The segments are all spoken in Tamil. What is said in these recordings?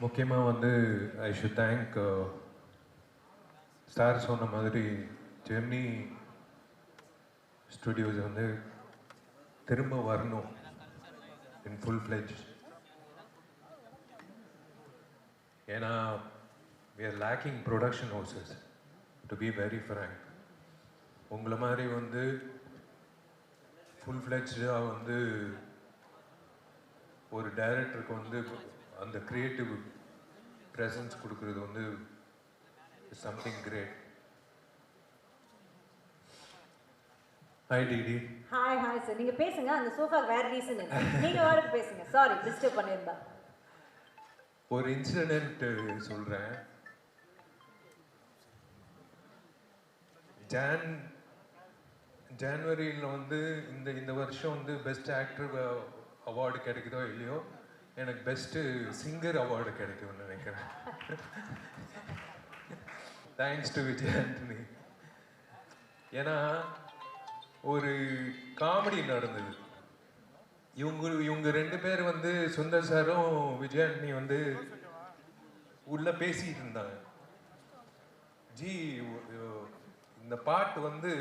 முக்கியமாக வந்து ஐ ஷுட் தேங்க் சார் சொன்ன மாதிரி ஜெர்னி ஸ்டுடியோஸ் வந்து திரும்ப வரணும். இன் ஃபுல் ஃப்ளெஜ் ஏன்னா we are lacking production houses to be very frank உங்களை மாதிரி வந்து ஃபுல் ஃப்ளெஜாக வந்து ஒரு டைரக்டருக்கு வந்து அந்த க்ரியேட்டிவ் ப்ரெசன்ஸ் கொடுக்குறது வந்து something great hi DD hi hi sir நீங்க பேசுங்க. அந்த சோஃபா வேற ரீசன் நீங்க வாடகை பேசுங்க. சாரி டிஸ்டர்ப் பண்ணியிருந்தா ஒரு இன்சிடென்ட் சொல்கிறேன் ஜான் ஜான்வரியில் வந்து இந்த இந்த வருஷம் வந்து பெஸ்ட் ஆக்டர் அவார்டு கிடைக்குதோ இல்லையோ? எனக்கு பெஸ்ட்டு சிங்கர் அவார்டு கிடைக்கும்னு நினைக்கிறேன். தேங்க்ஸ் டு விஜய் ஆண்டனி ஏன்னா ஒரு காமெடி நடந்தது. இவங்க இவங்க ரெண்டு பேர் வந்து சுந்தர் சாரும் விஜய் ஆண்டனி வந்து உள்ள பேசிட்டு இருந்தாங்க. ஜி இந்த பாட்டு வந்து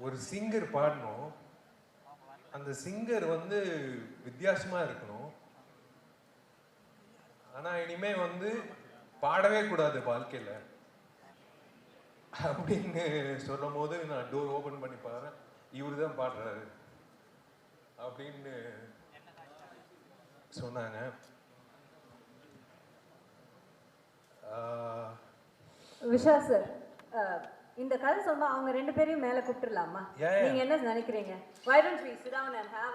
ஒரு சிங்கர் பாடணும். அந்த சிங்கர் வந்து வித்தியாசமா இருக்கணும். ஆனா இனிமே வந்து பாடவே கூடாது வாழ்க்கையில. அப்படின்னு சொல்லும் போது நான் டோர் ஓபன் பண்ணி பாடுறேன். இவரு தான் பாடுறாரு. அப்படின்னு சொன்னாங்க. விஷா சார் இந்த கதை சொன்னா அவங்க ரெண்டு பேரையும் மேல கூப்பிட்டுலாமா. நீங்க என்ன நினைக்கிறீங்க why don't we sit down and have